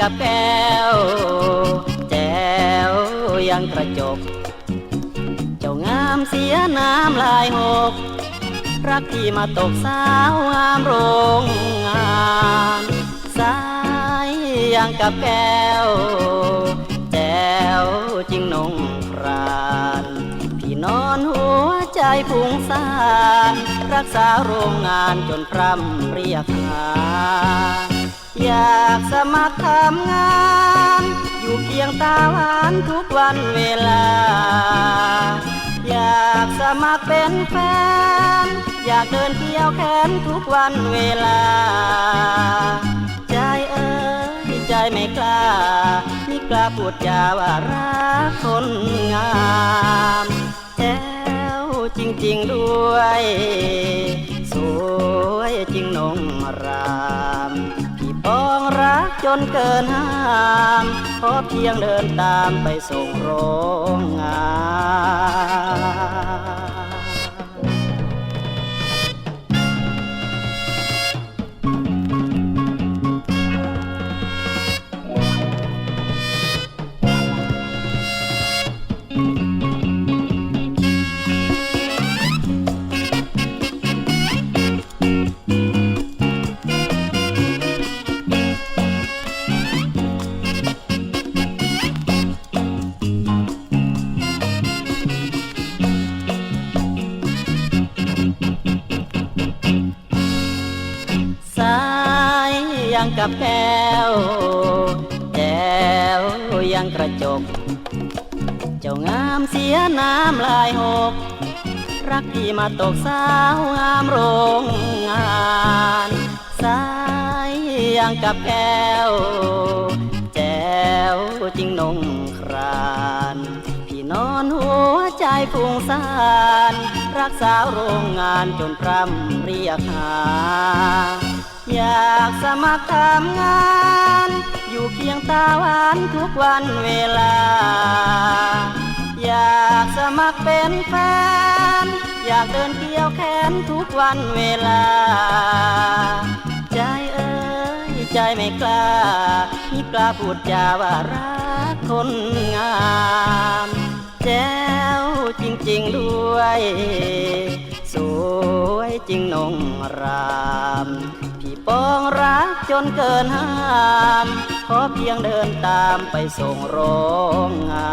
กับแก้ว แจวยังกระจก เจ้างามเสียน้ำลายหก รักที่มาตกสาวงามโรงงานสายยังกับแก้ว แจวจริงนงครานพี่นอนหัวใจพุ่งสานรักษาโรงงานจนพร่ำเรียกหา อยากสมัครทำงาน อยู่เคียงตาหวานทุกวันเวลา อยากสมัครเป็นแฟน อยากเดินเที่ยวแขนทุกวันเวลา ใจเอ้ยใจไม่กล้าไม่กล้าพูดจาว่ารักคนงามแจ๋วจริง ๆ ด้วย สวยจริงนงรา องรักจนเกินห้ามขอเพียงเดินตามไปส่งโรงงาน ยังกับแก้วแก้วยังกระจก เจ้างามเสียน้ำลายหก รักที่มาตกสาวงามโรงงานสายยังกับแก้วแจ๋วจริงนงครานพี่นอนหัวใจฟุ้งซ่านรักษาวโรงงานจนพร่ำเรียกหา อยากสมัครทำงาน อยู่เคียงตาหวานทุกวันเวลา อยากสมัครเป็นแฟน อยากเดินเกี่ยวแขนทุกวันเวลา ใจเอ้ยใจไม่กล้าไม่กล้าพูดจาว่ารักคนงาม แจ๋วจริง ๆ ด้วย สวยจริงนงราม พี่ปองรักจนเกินห้าม ขอเพียงเดินตามไปส่งโรงงาน